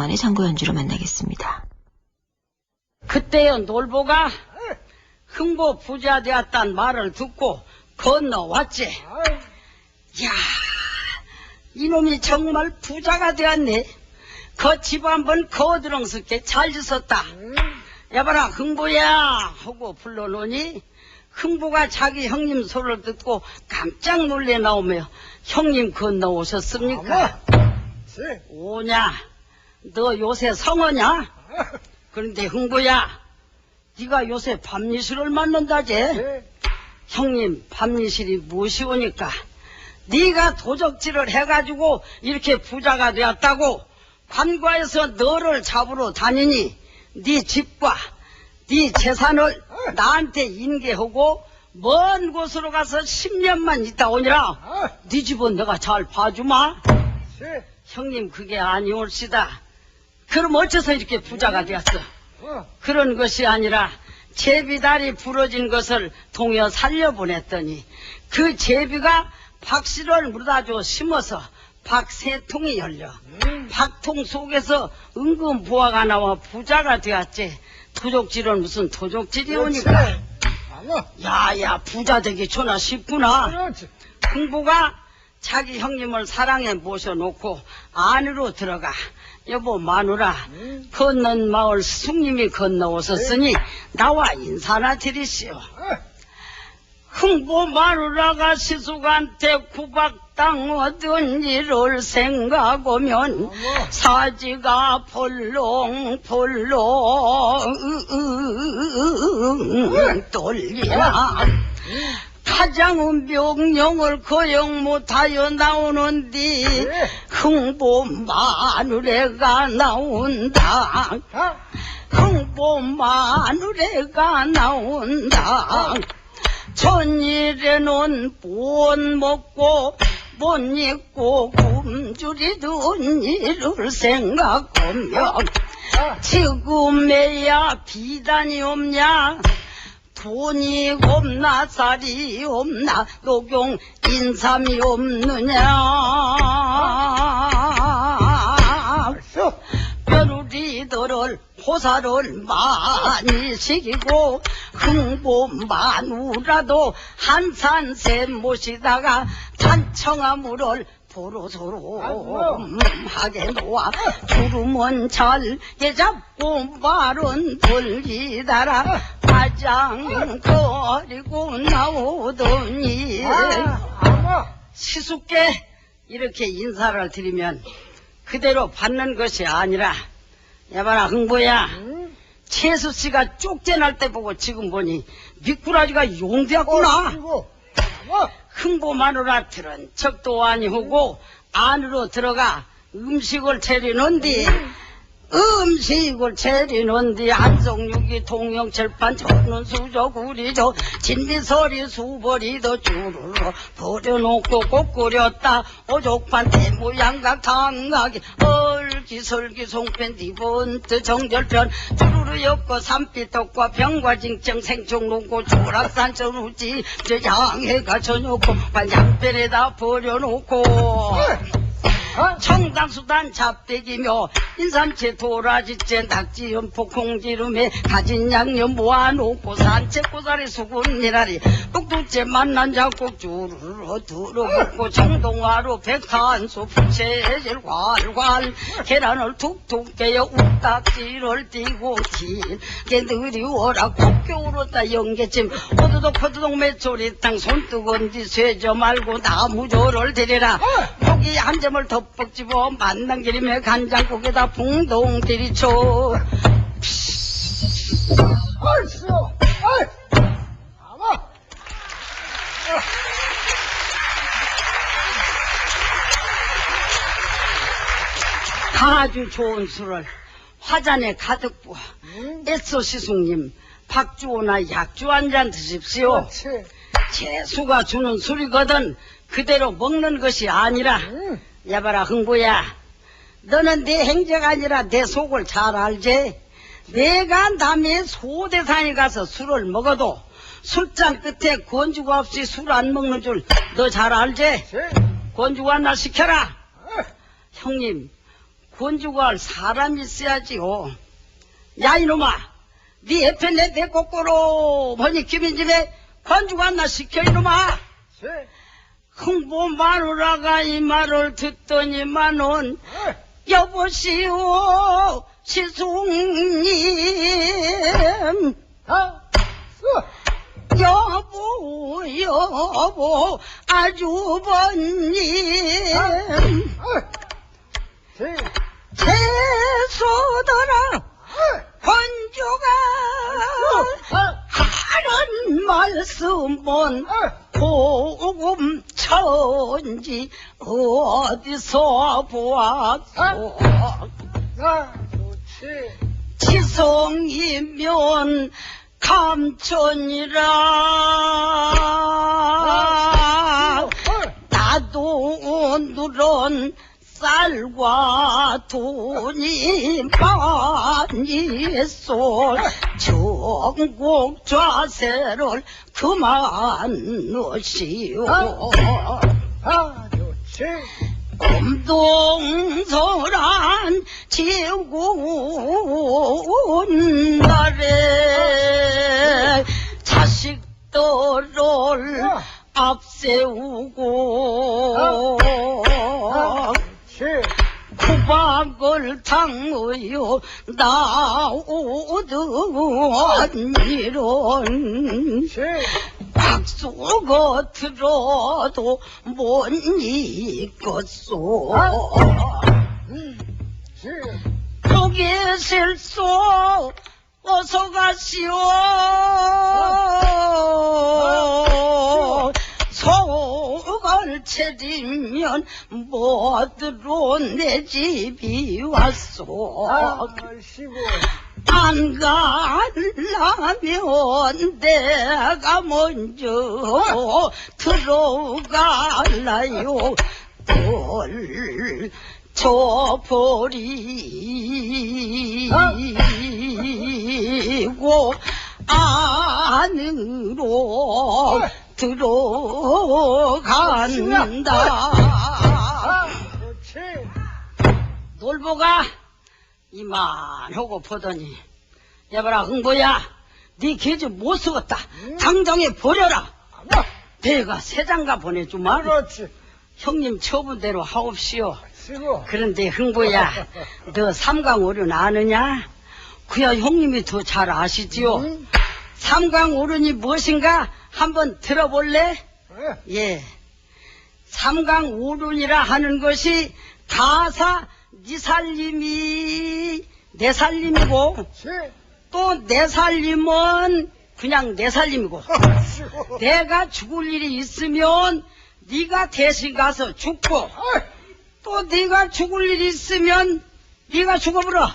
만의 장구 연주로 만나겠습니다. 그때의 놀보가 흥보 부자 되었단 말을 듣고 건너왔지. 야, 이놈이 정말 부자가 되었네. 그 집 한번 거드렁스게 잘 짓었다. 여봐라, 흥보야! 하고 불러놓으니 흥보가 자기 형님 소리를 듣고 깜짝 놀래 나오며 형님 건너오셨습니까? 오냐? 너 요새 성어냐? 그런데 흥보야, 네가 요새 밤이슬을 만난다제? 형님 밤이슬이 무엇이 오니까 네가 도적질을 해가지고 이렇게 부자가 되었다고 관과에서 너를 잡으러 다니니 네 집과 네 재산을 나한테 인계하고 먼 곳으로 가서 10년만 있다 오니라. 네 집은 내가 잘 봐주마. 형님 그게 아니올시다 그럼 어째서 이렇게 부자가 되었어? 그런 것이 아니라 제비다리 부러진 것을 동여 살려보냈더니 그 제비가 박씨를 물어다줘 심어서 박 세 통이 열려 박통 속에서 은근 부하가 나와 부자가 되었지. 도적질은 무슨 도적질이 오니까? 야야 부자 되기 좋나 싶구나. 흥부가 자기 형님을 사랑에 모셔놓고 안으로 들어가. 여보 마누라 건넌 마을 스승님이 건너오셨으니 나와 인사나 드리시오. 흥부 마누라가 시숙한테 구박당 얻은 일을 생각하면 사지가 폴롱폴롱 떨리나 가장은 명령을 거역 못하여 나오는디 흥보 마누래가 나온다. 흥보 마누래가 나온다. 천일에는 못 먹고 못 입고 굶주리던 일을 생각하며 지금에야 비단이 없냐 돈이 없나 쌀이 없나 녹용 인삼이 없느냐? 벼루리들을 호사를 많이 시키고 흥보 마누라도 한산새 모시다가 단청아물을 보로소로 하게 놓아 주름은 잘게 잡고 말은 돌리다라 가장거리고 나오더니 시숙게 이렇게 인사를 드리면 그대로 받는 것이 아니라 야봐라 흥보야. 채수 씨가 쪽제 날 때 보고 지금 보니 미꾸라지가 용되었구나. 흥보. 마누라 들은 척도 아니하고 안으로 들어가 음식을 차리는디 음식을 차리는디 한성육이 동영철판 저는 수저 구리저 진비서리 수버리도 주르르 버려놓고 꼭 끓였다. 오족판 대모양각 당각이 얼기설기 송편 디본트 정절편 주르르 엮고 산비떡과 병과 징정 생총 놓고 조락산 전우지 저 양해가 저놓고 반장편에다 버려놓고 청당수단 잡대기며 인삼채 도라지채 낙지 연포 콩지름에 가진 양념 모아놓고 산채 꼬다리 수군 미라리 뚝뚝째 만난 잡곡 주르르 들어먹고 정동화로 백탄수 부채질 활활. 계란을 툭툭 깨어 우딱지를 띄고 길게 느리워라 콧겨울었다 연계침 호두독 호두독 메초리탕 손뜨거운지 쇠져 말고 나무조를 데려라 고기 한 점을 덮벅 집어 만난 기름에 간장국에다 붕동 들이쳐. 아마, 아주 좋은 술을 화잔에 가득 부어. 애써 시숙님 박주호나 약주 한 잔 드십시오. 그렇지. 재수가 주는 술이거든 그대로 먹는 것이 아니라 응. 야봐라 흥부야 너는 내 행제가 아니라 내 속을 잘 알지 내가 남의 소대산에 가서 술을 먹어도 술잔 끝에 건주가 없이 술 안 먹는 줄 너 잘 알지 제, 건주가 나 시켜라 아, 형님 건주할 사람이 있어야지요. 야, 이놈아. 네 옆에 내 대꼬꼬로 보니 김인집에 건주가 안나 시켜, 이놈아. 세. 흥보 마누라가 이 말을 듣더니만은 어이. 여보시오 시숙님 다. 수. 여보 여보 아주버님 어이. 세. 제소더라. 권주가 다. 하는 말씀은. 고금 천지 어디서 보았소? 나 좋지. 지성이면 감천이라. 어이. 나도 누런 쌀과 돈이 많이 쏠 전국 좌세를 그만 놓으시오. 엄동설한 지군 날 좋지. 박수가 들어도 못 잊겠소. 거기 실소 어서 가시오 속을 채리면 뭐들어 내 집이 왔소. 아시고. 안 가려면 내가 먼저 들어갈라요. 뭘 저버리고 안으로 들어간다. 놀보가 이만하고 보더니 여봐라 흥보야 네 계좌 못 쓰겠다 응? 당장에 버려라. 내가 세 장가 보내주마 그렇지. 형님 처분대로 하옵시오 시고. 그런데 흥보야 너 삼강오륜 아느냐? 그야 형님이 더 잘 아시지요 응? 삼강오륜이 무엇인가 한번 들어볼래? 그래. 예. 삼강오륜이라 하는 것이 가사 네 살림이 내 살림이고 그렇지. 또내 살림은 그냥 내 살림이고 시고. 내가 죽을 일이 있으면 네가 대신 가서 죽고. 또 네가 죽을 일이 있으면 네가 죽어버려.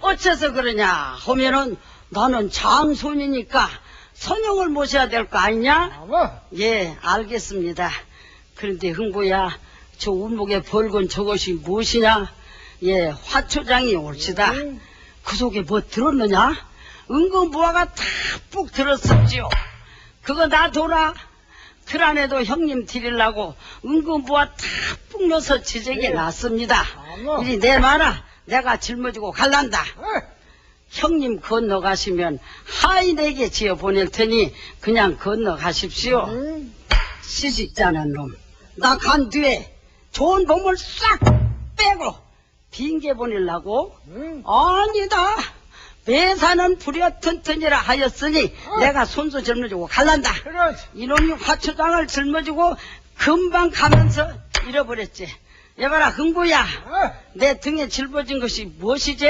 어째서 그러냐 하면은 나는 장손이니까 선영을 모셔야 될 거 아니냐 아마. 예, 알겠습니다. 그런데 흥보야, 저 운목에 벌건 저것이 무엇이냐? 예, 화초장이 옳시다. 응. 그 속에 뭐 들었느냐? 은근 무화가 다뿍 들었었지요. 그거 놔둬라. 그 안에도 형님 드리려고 은근 무화 다뿍 넣어서 지적에 예. 놨습니다. 어머. 이리 내놔라. 내가 짊어지고 갈란다. 어이. 형님 건너가시면 하인에게 지어 보낼 테니 그냥 건너가십시오. 응. 시집자는 놈. 나 간 뒤에 좋은 봄을 싹 빼고 빈개 보내려고? 응. 아니다. 매사는 불여 튼튼이라 하였으니 어. 내가 손수 짊어지고 갈란다. 그렇지. 이놈이 화초장을 짊어지고 금방 가면서 잃어버렸지. 여봐라 흥부야. 어이. 내 등에 짊어진 것이 무엇이지?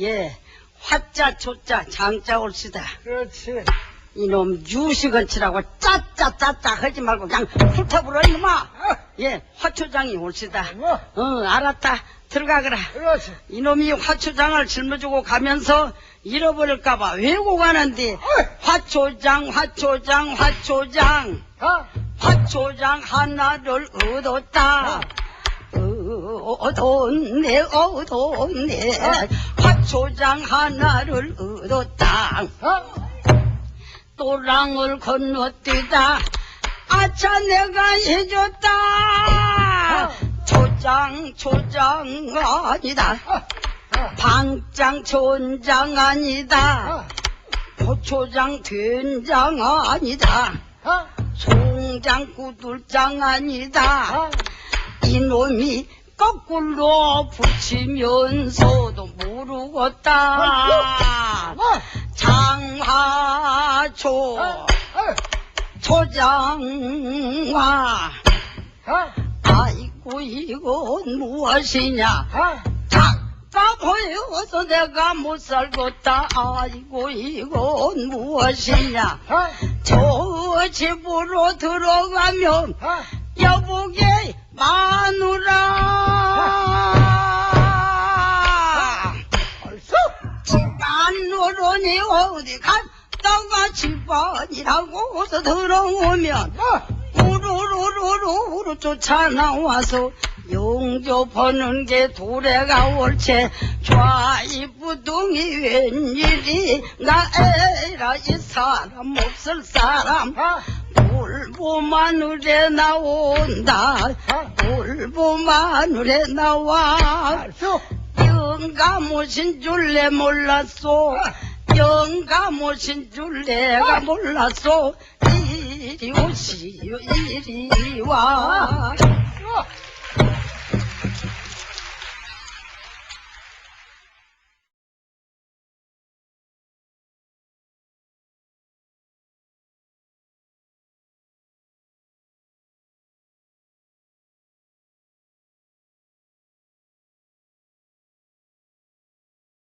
예, 화자, 초자, 장자 올시다. 그렇지. 이놈 유식은치라고 짜짜 짜짜 하지 말고 그냥 훑어버려 이놈아. 아. 예, 화초장이 올시다. 어머. 응, 알았다. 들어가거라. 그렇지. 이놈이 화초장을 짊어지고 가면서 잃어버릴까봐 외고 가는데 어이. 화초장, 화초장, 화초장, 가. 화초장 하나를 얻었다. 얻었네, 얻었네. 화초장 하나를 얻었다. 가. 또랑을 건너뛰다. 아차, 내가 해줬다. 초장 초장 아니다 방장 촌장 아니다 고초장 된장 아니다 송장 구들장 아니다 이놈이 거꾸로 붙이면서도 모르겠다. 장하초 초장화. 아이고 이건 무엇이냐? 작가 보여서 내가 못 살겠다. 아이고 이건 무엇이냐? 저 집으로 들어가면 여보게 마누라 갔다가 집안이라고서 들어오면 우르르르르르 쫓아 나와서 용조 버는 게 도래가 옳지. 좌이부둥이 웬일이 나 에라 이 사람 없을 사람. 울보 마누레 나온다. 울보 마누레 나와. 영감 오신 줄내 몰랐소 영감 오신 줄 내가 몰랐소 이리 오시오 이리 와